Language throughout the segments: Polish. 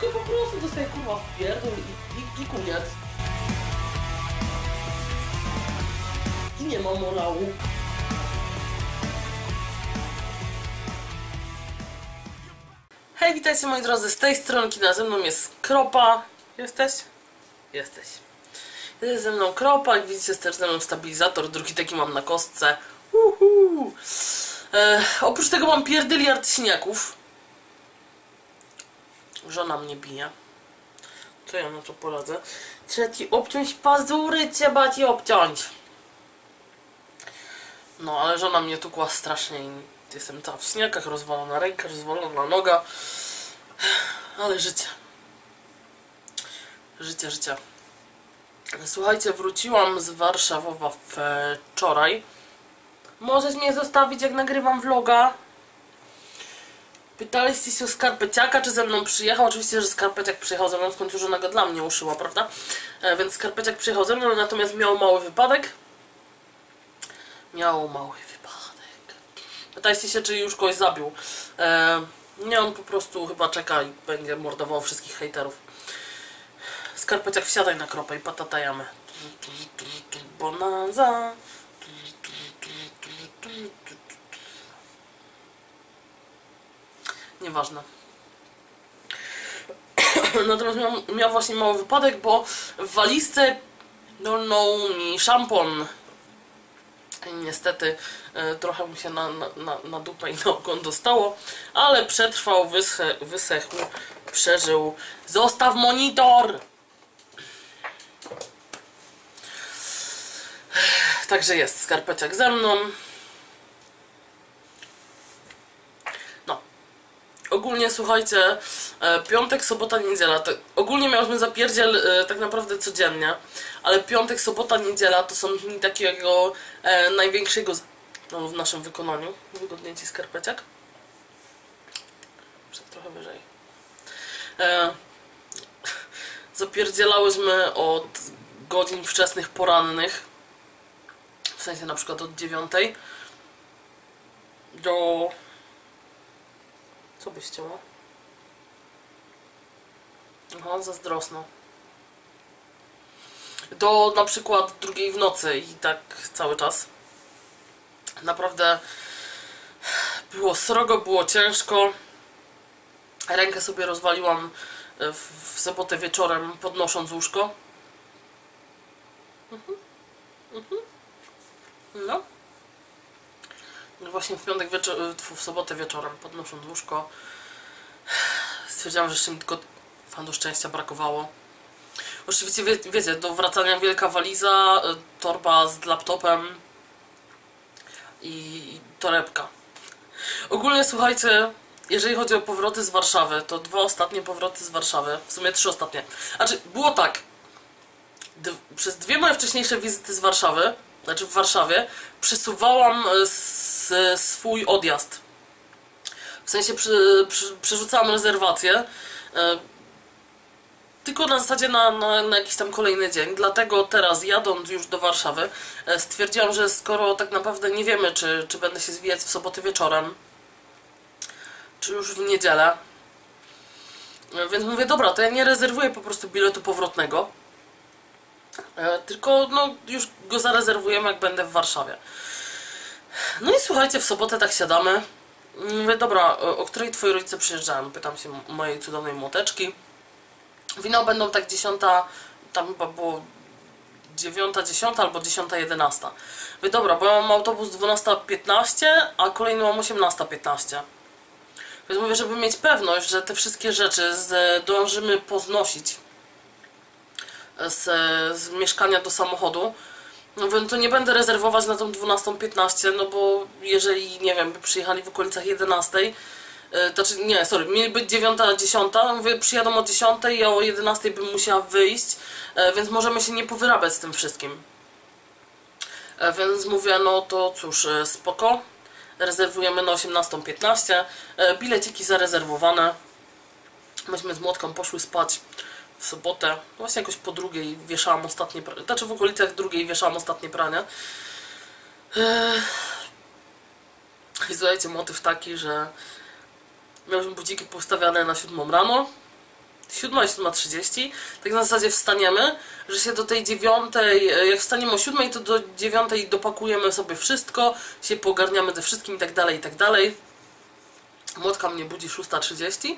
Tylko po prostu dostaję kurwa w pierdol i, i, i koniec. I nie ma morału. Hej, witajcie moi drodzy, z tej stronki na ze mną jest Kropa. Jesteś? Jesteś. Jest ze mną Kropa, jak widzicie jest też ze mną stabilizator, drugi taki mam na kostce. Uhu. E, oprócz tego mam pierdyliard śniaków. Żona mnie bije. Co ja na to poradzę? Trzeba ci obciąć pazury, trzeba ci obciąć. No, ale żona mnie tukła strasznie i jestem cała w śniakach, rozwalona ręka, rozwalona noga. Ale życie. Życie, życie. Słuchajcie, wróciłam z Warszawowa wczoraj. Możesz mnie zostawić, jak nagrywam vloga? Pytaliście się o skarpeciaka, czy ze mną przyjechał. Oczywiście, że skarpeciak przyjechał ze mną, w końcu żona go dla mnie uszyła, prawda? E, więc skarpeciak przyjechał ze mną, natomiast miał mały wypadek. Miał mały wypadek. Pytaliście się, czy już kogoś zabił. E, nie, on po prostu chyba czeka i będzie mordował wszystkich hejterów. Skarpeciak, wsiadaj na kropę i patatajamy. Bonanza. Nieważne. Natomiast miał, miał właśnie mały wypadek, bo w walizce dolnął mi szampon. I niestety e, trochę mu się na, na, na, dupę i na ogon dostało, ale przetrwał, wysche, wysechł, przeżył. Zostaw monitor! Także jest skarpeciak ze mną. Ogólnie słuchajcie, e, piątek, sobota, niedziela. To ogólnie miałyśmy zapierdziel e, tak naprawdę codziennie, ale piątek, sobota, niedziela to są dni takiego e, największego no, w naszym wykonaniu. Wygodnie ci skarpeciak. Przed trochę wyżej. E, zapierdzielałyśmy od godzin wczesnych porannych w sensie na przykład od dziewiątej do... Co byś chciała? Aha, zazdrosno. Do na przykład drugiej w nocy i tak cały czas. Naprawdę było srogo, było ciężko. Rękę sobie rozwaliłam e, w, w sobotę wieczorem podnosząc łóżko. No. No Właśnie w piątek wieczor, w sobotę wieczorem podnosząc łóżko stwierdziłam, że jeszcze mi tylko fandu szczęścia brakowało. Oczywiście wie, wiecie, do wracania wielka waliza, y, torba z laptopem i, torebka. Ogólnie słuchajcie, jeżeli chodzi o powroty z Warszawy, to dwa ostatnie powroty z Warszawy, w sumie trzy ostatnie. Znaczy, było tak, przez dwie moje wcześniejsze wizyty z Warszawy, znaczy w Warszawie, przesuwałam e, s, swój odjazd. W sensie przy, przy, przerzucałam rezerwację. e, Tylko na zasadzie na, na, na jakiś tam kolejny dzień. Dlatego teraz jadąc już do Warszawy e, stwierdziłam, że skoro tak naprawdę nie wiemy, czy, czy będę się zwijać w sobotę wieczorem, czy już w niedzielę. e, Więc mówię, dobra, to ja nie rezerwuję po prostu biletu powrotnego. E, Tylko no, już go zarezerwujemy, jak będę w Warszawie. No i słuchajcie, w sobotę tak siadamy. Mówię, dobra, o której twoi rodzice przyjeżdżają? Pytam się mojej cudownej młoteczki. Wino będą tak dziesiąta, tam chyba było dziewiąta, dziesiąta albo dziesiąta, jedenasta. Mówię, dobra, bo ja mam autobus 12.15, a kolejny mam 18.15. Więc mówię, żeby mieć pewność, że te wszystkie rzeczy zdążymy poznosić z, z mieszkania do samochodu, no więc to nie będę rezerwować na tą 12.15, no bo jeżeli, nie wiem, by przyjechali w okolicach 11, yy, to znaczy, nie, sorry, mieli być 9.10, mówię, przyjadą o 10, ja o 11 bym musiała wyjść, yy, więc możemy się nie powyrabiać z tym wszystkim. Yy, więc mówię, no to cóż, spoko, rezerwujemy na 18.15, yy, bileciki zarezerwowane, myśmy z Młotką poszły spać w sobotę, właśnie jakoś po drugiej wieszałam ostatnie znaczy w okolicach drugiej wieszałam ostatnie pranie. I słuchajcie, motyw taki, że miałam budziki postawiane na siódmą rano, 7, 7.30, tak na zasadzie wstaniemy, że się do tej dziewiątej, e, jak wstaniemy o 7, to do dziewiątej dopakujemy sobie wszystko, się pogarniamy ze wszystkim i tak dalej, i tak dalej. Młotka mnie budzi 6.30,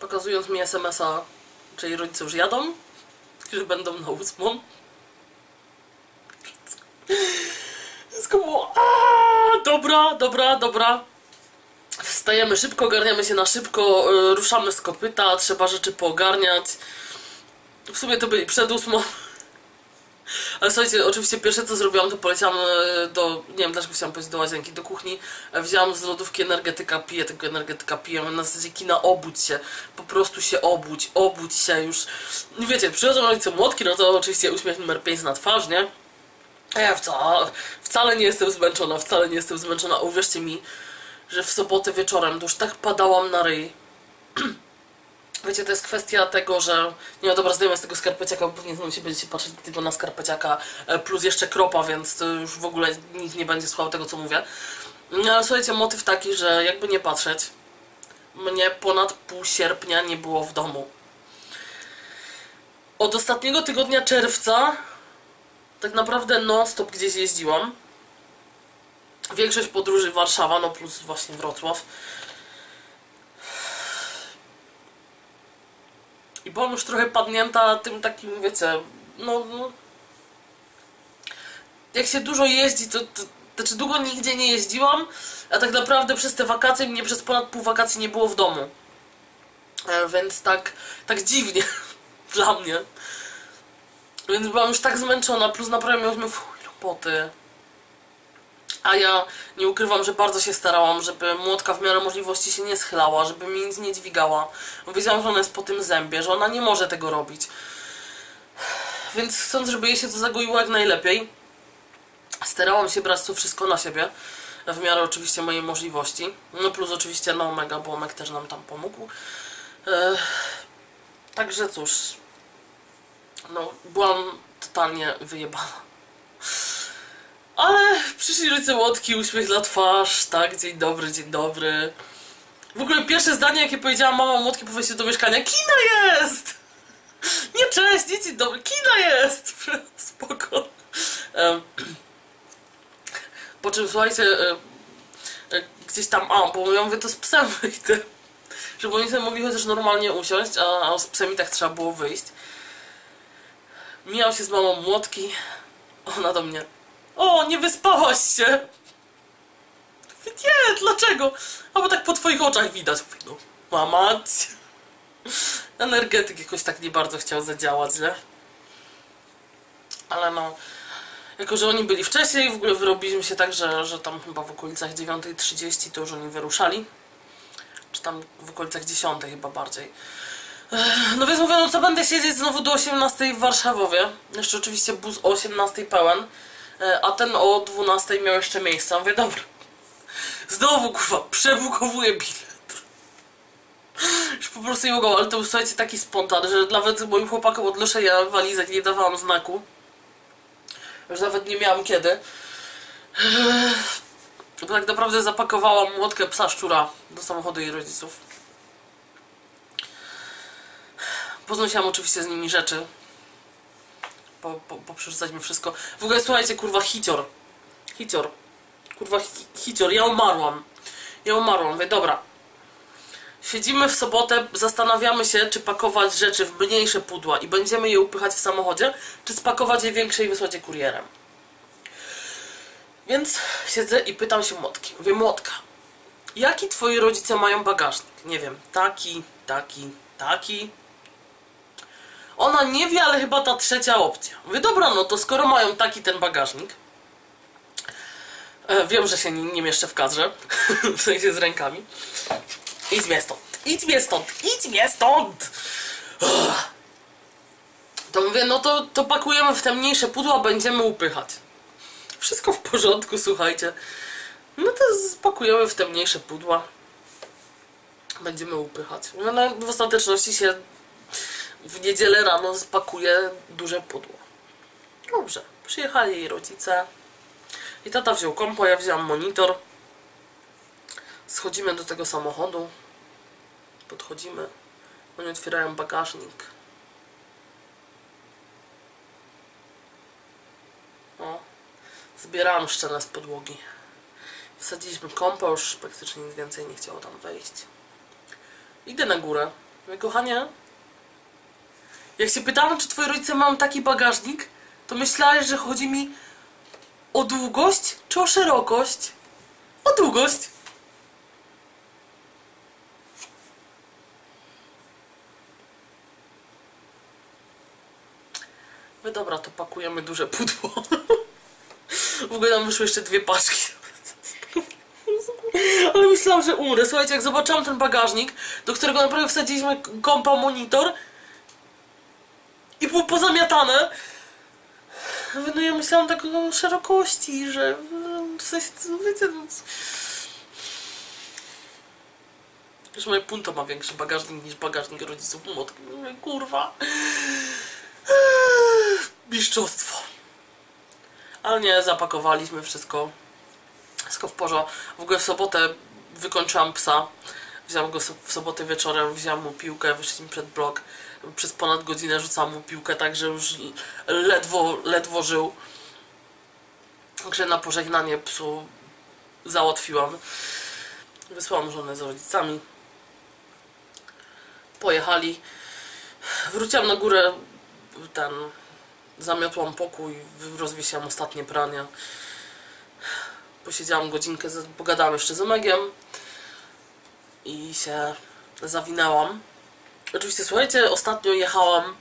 pokazując mi SMS-a, czyli rodzice już jadą, że będą na ósmą. Wszystko było, dobra, dobra, dobra. Wstajemy szybko, ogarniamy się na szybko, y, ruszamy z kopyta, trzeba rzeczy poogarniać. W sumie to byli przed ósmą. Ale słuchajcie, oczywiście pierwsze co zrobiłam, to poleciałam y, do, nie wiem dlaczego chciałam powiedzieć do łazienki, do kuchni. E, Wzięłam z lodówki energetyka, piję tego energetyka, piję. Na zasadzie kina obudź się, po prostu się obudź, obudź się już. I wiecie, przychodzą rodzice młotki, no to oczywiście uśmiech numer 5 na twarz, nie? A ja wcale, wcale nie jestem zmęczona, wcale nie jestem zmęczona. Uwierzcie mi, że w sobotę wieczorem to już tak padałam na ryj. Wiecie, to jest kwestia tego, że nie no dobra, zdejmę z tego skarpeciaka, bo pewnie znowu się będziecie patrzeć tylko na skarpeciaka, e, plus jeszcze kropa, więc już w ogóle nikt nie będzie słuchał tego, co mówię. No ale słuchajcie, motyw taki, że jakby nie patrzeć, mnie ponad pół sierpnia nie było w domu. Od ostatniego tygodnia czerwca tak naprawdę non-stop gdzieś jeździłam. Większość podróży Warszawa, no plus właśnie Wrocław. Byłam już trochę padnięta tym takim, wiecie, no, no jak się dużo jeździ, to, to znaczy długo nigdzie nie jeździłam, a tak naprawdę przez te wakacje mnie przez ponad pół wakacji nie było w domu. E, więc tak, tak dziwnie dla mnie. Więc byłam już tak zmęczona, plus naprawdę miałyśmy fuj, roboty. A ja nie ukrywam, że bardzo się starałam, żeby młotka w miarę możliwości się nie schylała, żeby mi nic nie dźwigała. Wiedziałam, że ona jest po tym zębie, że ona nie może tego robić. Więc chcąc, żeby jej się to zagoiło jak najlepiej, starałam się brać to wszystko na siebie. W miarę oczywiście mojej możliwości. No plus oczywiście na Omega, bo Omek też nam tam pomógł. Także cóż, no byłam totalnie wyjebana. Ale przyszli rodzice łotki, uśmiech na twarz, tak, dzień dobry, dzień dobry. W ogóle pierwsze zdanie, jakie powiedziała mama młotki po wejściu do mieszkania, kina jest! Nie cześć, nie dzień dobry, kina jest! Spoko. Po czym słuchajcie, gdzieś tam, a, bo ja mówię, to z psem wyjdę. Żeby oni sobie mogli chociaż normalnie usiąść, a, a z psem i tak trzeba było wyjść. Mijał się z mamą młotki, ona do mnie o, nie wyspałaś się! Nie, dlaczego? A bo tak po twoich oczach widać. Mówię, no, mama. Energetyk jakoś tak nie bardzo chciał zadziałać, nie? Ale no, jako że oni byli wcześniej, w ogóle wyrobiliśmy się tak, że, że tam chyba w okolicach 9.30 to już oni wyruszali. Czy tam w okolicach 10 chyba bardziej. No więc mówię, no co będę siedzieć znowu do 18 w Warszawowie. Jeszcze oczywiście bus o 18 pełen. E, a ten o 12 miał jeszcze miejsce. Mówię, dobra. Znowu, kurwa, przebukowuję bilet. Już po prostu nie mogą, ale to był, słuchajcie, taki spontan, że nawet moim chłopakom od walizek nie dawałam znaku. Już nawet nie miałam kiedy. Bo tak naprawdę zapakowałam młotkę psa szczura do samochodu jej rodziców. Poznosiłam oczywiście z nimi rzeczy, po, po, poprzerzucać mi wszystko. W ogóle słuchajcie, kurwa, hicior. Hicior. Kurwa, hi, hicior. Ja umarłam. Ja umarłam. Mówię, dobra. Siedzimy w sobotę, zastanawiamy się, czy pakować rzeczy w mniejsze pudła i będziemy je upychać w samochodzie, czy spakować je większe i wysłać je kurierem. Więc siedzę i pytam się Młotki. Mówię, Młotka, jaki twoi rodzice mają bagażnik? Nie wiem, taki, taki, taki, ona nie wie, ale chyba ta trzecia opcja. Mówię, dobra, no to skoro mają taki ten bagażnik, e, wiem, że się nie, nie mieszczę w kadrze, w sensie z rękami, idź mnie stąd, idź mnie stąd, idź mnie stąd! To mówię, no to, to pakujemy w te mniejsze pudła, będziemy upychać. Wszystko w porządku, słuchajcie. No to spakujemy w te mniejsze pudła. Będziemy upychać. No, w ostateczności się w niedzielę rano spakuje duże pudło. Dobrze, przyjechali jej rodzice i tata wziął kompo, ja wziąłem monitor. Schodzimy do tego samochodu. Podchodzimy. Oni otwierają bagażnik. O, zbierałam szczelę z podłogi. Wsadziliśmy kąpę, już praktycznie nic więcej nie chciało tam wejść. Idę na górę. Mówię, kochanie, jak się pytałam, czy twoi rodzice mają taki bagażnik, to myślałeś, że chodzi mi o długość czy o szerokość? O długość. No dobra, to pakujemy duże pudło. W ogóle nam wyszły jeszcze dwie paczki. Ale myślałam, że umrę. Słuchajcie, jak zobaczyłam ten bagażnik, do którego naprawdę wsadziliśmy kompa monitor i było pozamiatane. No ja myślałam tak o szerokości, że w sensie, no wiecie, no... Już moje punto ma większy bagażnik niż bagażnik rodziców. Mówię, kurwa. Mistrzostwo. Ale nie, zapakowaliśmy wszystko. Wszystko w porządku. W ogóle w sobotę wykończyłam psa. Wziąłam go w sobotę wieczorem, wziąłam mu piłkę, wyszliśmy przed blok. Przez ponad godzinę rzucałam mu piłkę, tak że już ledwo, ledwo żył. Także na pożegnanie psu załatwiłam. Wysłałam żonę z rodzicami. Pojechali. Wróciłam na górę, ten, zamiotłam pokój, rozwiesiłam ostatnie prania. Posiedziałam godzinkę, pogadałam jeszcze z Omegiem i się zawinęłam. Oczywiście, słuchajcie, ostatnio jechałam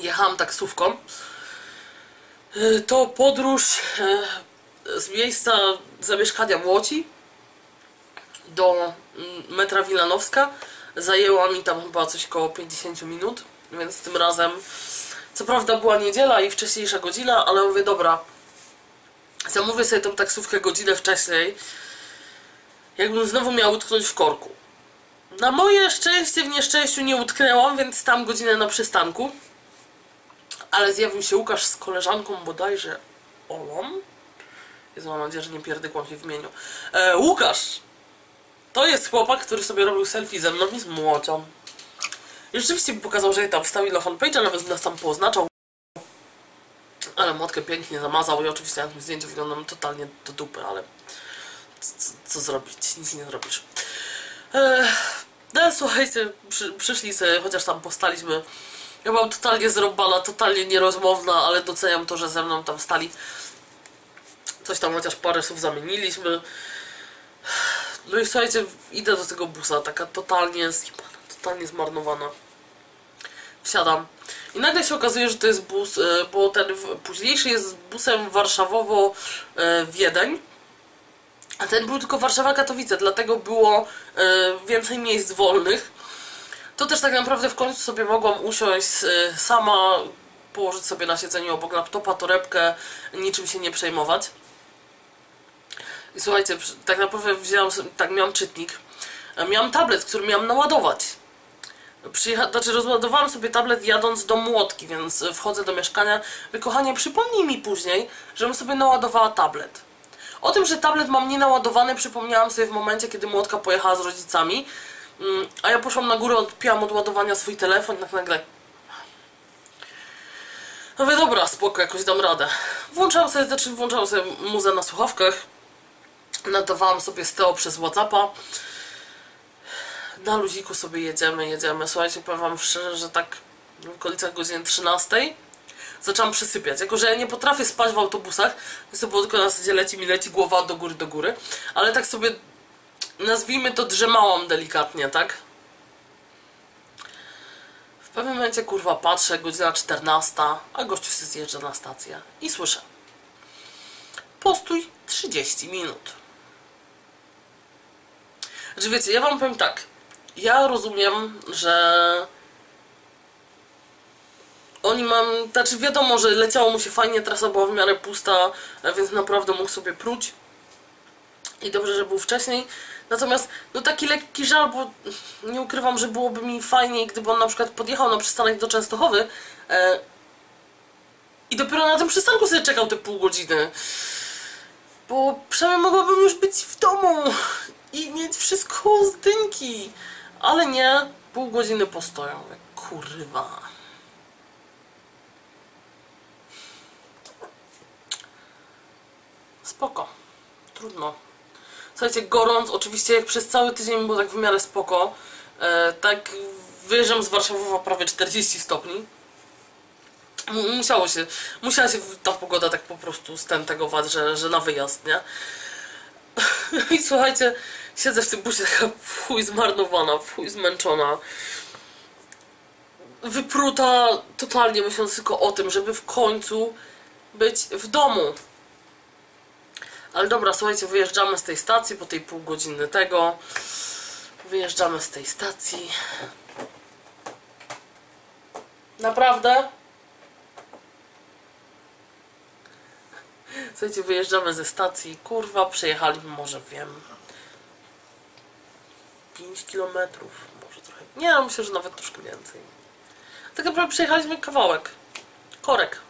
jechałam taksówką. Y, to podróż y, z miejsca zamieszkania w Łodzi do mm, metra Wilanowska zajęła mi tam chyba coś około 50 minut, więc tym razem co prawda była niedziela i wcześniejsza godzina, ale mówię, dobra, zamówię sobie tą taksówkę godzinę wcześniej, jakbym znowu miał utknąć w korku. Na moje szczęście w nieszczęściu nie utknęłam, więc tam godzinę na przystanku. Ale zjawił się Łukasz z koleżanką bodajże Olą. Jezu, mam nadzieję, że nie pierdykłam się w imieniu. E, Łukasz! To jest chłopak, który sobie robił selfie ze mną i z młocią. I rzeczywiście mi pokazał, że je tam wstawił na fanpage, nawet nas tam poznaczał. Ale młotkę pięknie zamazał i oczywiście na tym zdjęciu wyglądam totalnie do dupy, ale co, co zrobić? Nic nie zrobisz. Eee, no słuchajcie, przy, przyszli sobie, chociaż tam postaliśmy. Ja mam totalnie zrobana, totalnie nierozmowna, ale doceniam to, że ze mną tam stali. Coś tam chociaż parę słów zamieniliśmy. No i słuchajcie, idę do tego busa, taka totalnie zjebana, totalnie zmarnowana. Wsiadam. I nagle się okazuje, że to jest bus, e, bo ten późniejszy jest busem Warszawowo-Wiedeń. A ten był tylko Warszawa-Katowice, dlatego było y, więcej miejsc wolnych. To też tak naprawdę w końcu sobie mogłam usiąść y, sama, położyć sobie na siedzeniu obok laptopa, torebkę, niczym się nie przejmować. I słuchajcie, tak naprawdę wzięłam, tak miałam czytnik, miałam tablet, który miałam naładować. Przyjecha znaczy rozładowałam sobie tablet jadąc do Młotki, więc wchodzę do mieszkania. Wy kochanie, przypomnij mi później, żebym sobie naładowała tablet. O tym, że tablet mam nienaładowany przypomniałam sobie w momencie, kiedy Młotka pojechała z rodzicami, mm, a ja poszłam na górę, odpiłam od ładowania swój telefon i tak nagle... No wie, dobra, spoko, jakoś dam radę. Włączałam sobie, znaczy włączałam sobie muzę na słuchawkach, notowałam sobie steo przez Whatsappa. Na luziku sobie jedziemy, jedziemy. Słuchajcie, powiem wam szczerze, że tak w okolicach godziny 13 zaczęłam przysypiać. Jako, że ja nie potrafię spać w autobusach, więc to było tylko na zasadzie leci mi leci głowa do góry, do góry. Ale tak sobie, nazwijmy to, drzemałam delikatnie, tak? W pewnym momencie, kurwa, patrzę, godzina 14, a gościu się zjeżdża na stację i słyszę. Postój 30 minut. Znaczy wiecie, ja wam powiem tak. Ja rozumiem, że oni mam, znaczy wiadomo, że leciało mu się fajnie, trasa była w miarę pusta, więc naprawdę mógł sobie pruć. I dobrze, że był wcześniej. Natomiast, no taki lekki żal, bo nie ukrywam, że byłoby mi fajniej, gdyby on na przykład podjechał na przystanek do Częstochowy e, i dopiero na tym przystanku sobie czekał te pół godziny. Bo przynajmniej mogłabym już być w domu i mieć wszystko z dynki. Ale nie, pół godziny postoją. Kurwa. Spoko. Trudno. Słuchajcie, gorąc, oczywiście jak przez cały tydzień było tak w miarę spoko, e, tak wyjeżdżam z Warszawowa prawie 40 stopni. Musiało się, musiała się ta pogoda tak po prostu stętegować, że, że na wyjazd, nie? I słuchajcie, siedzę w tym busie taka chuj zmarnowana, chuj zmęczona. Wypruta totalnie myśląc tylko o tym, żeby w końcu być w domu. Ale dobra, słuchajcie, wyjeżdżamy z tej stacji po tej pół godziny tego. Wyjeżdżamy z tej stacji. Naprawdę? Słuchajcie, wyjeżdżamy ze stacji. Kurwa, przejechaliśmy może, wiem, 5 kilometrów, może trochę. Nie, myślę, że nawet troszkę więcej. Tak naprawdę przejechaliśmy kawałek. Korek.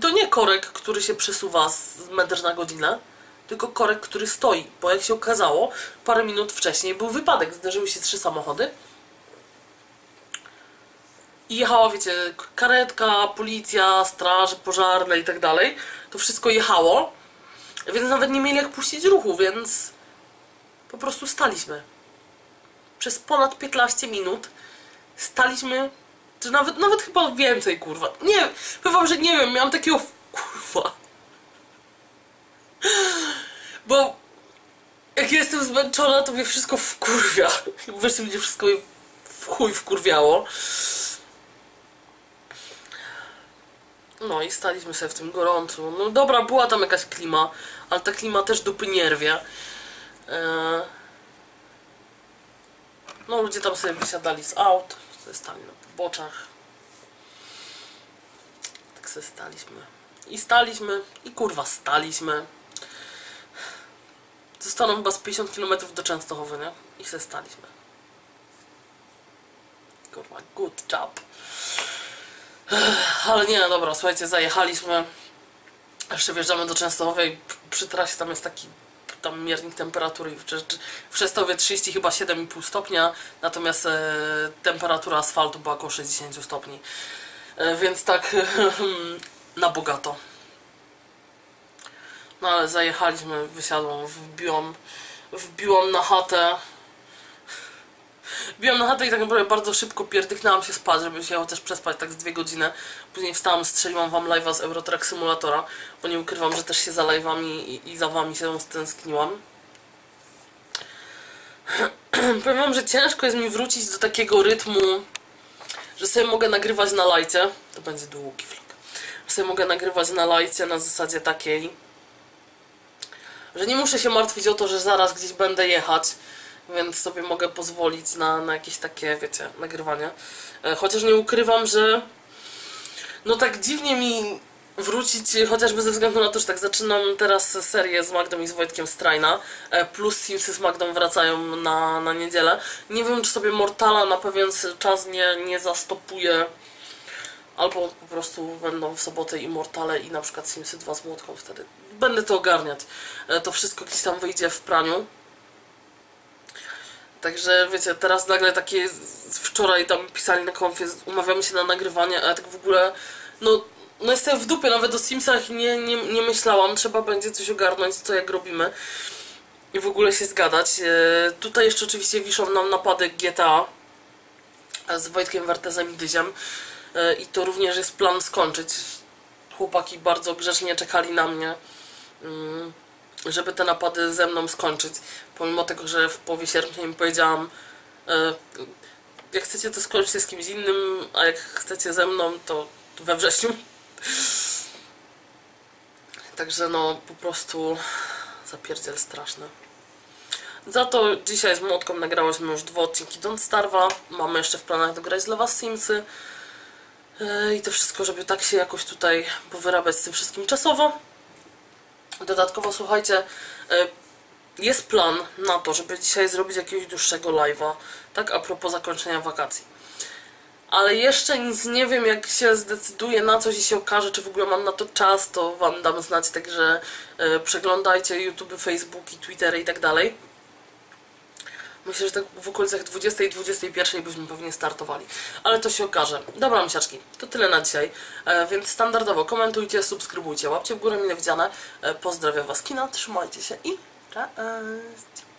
To nie korek, który się przesuwa z metr na godzinę, tylko korek, który stoi. Bo jak się okazało, parę minut wcześniej był wypadek. Zdarzyły się trzy samochody. I jechała, wiecie, karetka, policja, straż pożarne i tak dalej. To wszystko jechało. Więc nawet nie mieli jak puścić ruchu, więc po prostu staliśmy. Przez ponad 15 minut staliśmy, czy nawet, nawet chyba więcej, kurwa. Nie, powiem że nie wiem, miałam takiego kurwa. Bo jak jestem zmęczona, to mnie wszystko wkurwia. Wreszcie mnie wszystko w chuj wkurwiało. No i staliśmy sobie w tym gorącu. No dobra, była tam jakaś klima, ale ta klima też dupy nie rwie. Eee, No ludzie tam sobie wysiadali z aut, sobie stali na poboczach. Tak sobie staliśmy. I staliśmy, i kurwa staliśmy. Zostaną chyba z 50 km do Częstochowy, nie? I sobie staliśmy. Kurwa, good job. Ale nie, dobra, słuchajcie, zajechaliśmy. Jeszcze wjeżdżamy do Częstochowej. Przy trasie tam jest taki tam miernik temperatury. W, Cze- w Częstochowie 30 chyba 7,5 stopnia, natomiast e, temperatura asfaltu była około 60 stopni. E, więc tak na bogato. No ale zajechaliśmy, wysiadłam, wbiłam, wbiłam na chatę. Wbiłam na chatę i tak naprawdę bardzo szybko pierdyknęłam się spać, żeby się też przespać tak z dwie godziny. Później wstałam, strzeliłam wam live'a z Eurotrack Simulatora, bo nie ukrywam, że też się za live'ami i, i za wami się stęskniłam. Powiem wam, że ciężko jest mi wrócić do takiego rytmu, że sobie mogę nagrywać na lajcie. To będzie długi vlog. Że sobie mogę nagrywać na lajcie na zasadzie takiej, że nie muszę się martwić o to, że zaraz gdzieś będę jechać, więc sobie mogę pozwolić na, na jakieś takie, wiecie, nagrywanie. E, Chociaż nie ukrywam, że no tak dziwnie mi wrócić, chociażby ze względu na to, że tak zaczynam teraz serię z Magdą i z Wojtkiem Strajna, e, plus Simsy z Magdą wracają na, na niedzielę. Nie wiem, czy sobie Mortala na pewien czas nie, nie zastopuję, albo po prostu będą w sobotę Immortale i na przykład Simsy 2 z młotką wtedy. Będę to ogarniać. E, To wszystko gdzieś tam wyjdzie w praniu. Także wiecie, teraz nagle takie wczoraj tam pisali na konfie, umawiamy się na nagrywanie, a ja tak w ogóle no, no jestem w dupie, nawet o Simsach nie, nie, nie myślałam, trzeba będzie coś ogarnąć, co jak robimy i w ogóle się zgadać. E, tutaj jeszcze oczywiście wiszą nam napady GTA z Wojtkiem Wertezem i Dyziem e, i to również jest plan skończyć. Chłopaki bardzo grzecznie czekali na mnie. Mm, żeby te napady ze mną skończyć. Pomimo tego, że w połowie sierpnia im powiedziałam, e, jak chcecie to skończcie z kimś innym, a jak chcecie ze mną, to we wrześniu. Także no, po prostu zapierdziel straszny. Za to dzisiaj z Młotką nagrałyśmy już dwa odcinki Don't Starva. Mamy jeszcze w planach dograć dla Was Simsy. E, I to wszystko, żeby tak się jakoś tutaj powyrabiać z tym wszystkim czasowo. Dodatkowo słuchajcie, e, jest plan na to, żeby dzisiaj zrobić jakiegoś dłuższego live'a, tak a propos zakończenia wakacji. Ale jeszcze nic nie wiem, jak się zdecyduję na coś i się okaże, czy w ogóle mam na to czas, to wam dam znać, także e, przeglądajcie YouTube, Facebook, Twittery i tak dalej. Myślę, że tak w okolicach 20 i 21 byśmy pewnie startowali. Ale to się okaże. Dobra, misiaczki, to tyle na dzisiaj. E, więc standardowo komentujcie, subskrybujcie, łapcie w górę mile widziane. E, pozdrawiam Was kina, trzymajcie się i cześć!